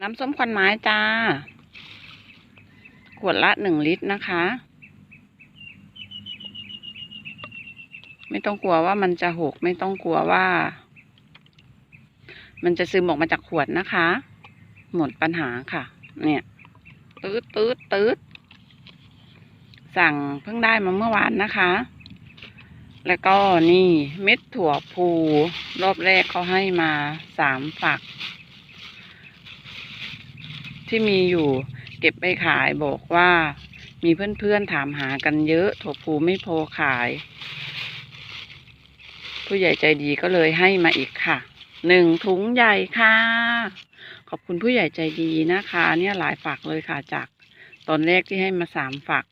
น้ำส้มควันไม้จ้า ขวดละหนึ่งลิตรนะคะ ไม่ต้องกลัวว่ามันจะหก ไม่ต้องกลัวว่า มันจะซึมออกมาจากขวดนะคะ หมดปัญหาค่ะ เนี่ย ตืดตืดตืดสั่งเพิ่งได้มาเมื่อวานนะคะ แล้วก็นี่เม็ดถั่วพูรอบแรกเขาให้มาสามฝัก ที่มีอยู่เก็บไปขายบอกว่ามีเพื่อนๆถามหากันเยอะถั่วพูไม่พอขาย ผู้ใหญ่ใจดีก็เลยให้มาอีกค่ะหนึ่งถุงใหญ่ค่ะ ขอบคุณผู้ใหญ่ใจดีนะคะ เนี่ยหลายฝักเลยค่ะจากตอนแรกที่ให้มาสามฝัก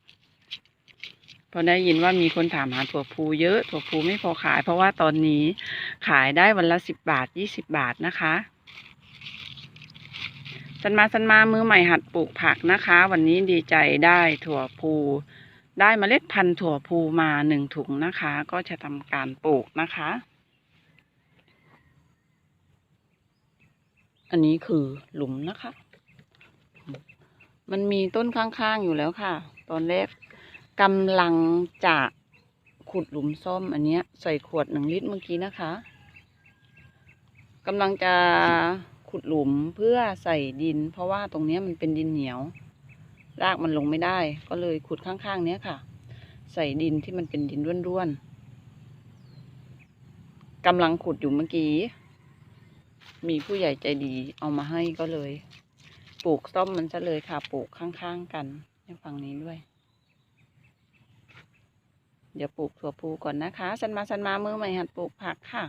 พอได้ยินว่ามีคนถามหาถั่วพูเยอะ ถั่วพูไม่พอขาย เพราะว่าตอนนี้ขายได้วันละสิบบาทยี่สิบบาทนะคะสันมาสันมามือใหม่หัดปลูกผักนะคะ วันนี้ดีใจได้ถั่วพูได้เมล็ดพันธุ์ถั่วพูมาหนึ่งถุงนะคะ ก็จะทำการปลูกนะคะ อันนี้คือหลุมนะคะ มันมีต้นข้างๆอยู่แล้วค่ะ ตอนแรก กำลังจะขุดหลุมส้มอันเนี้ย ใส่ขวดหนึ่งลิตรเมื่อกี้นะคะกำลังจะขุดหลุมเพื่อใส่ดิน เพราะว่าตรงเนี้ยมันเป็นดินเหนียว รากมันลงไม่ได้ ก็เลยขุดข้างๆ เนี้ยค่ะ ใส่ดินที่มันเป็นดินร่วนๆกำลังขุดอยู่เมื่อกี้ มีผู้ใหญ่ใจดีเอามาให้ก็เลย ปลูกส้มมันซะเลยค่ะ ปลูกข้างๆกันในฝั่งนี้ด้วย เดี๋ยวปลูกถั่วพูก่อนนะคะสันมาสันมามือใหม่หัดปลูกผักค่ะ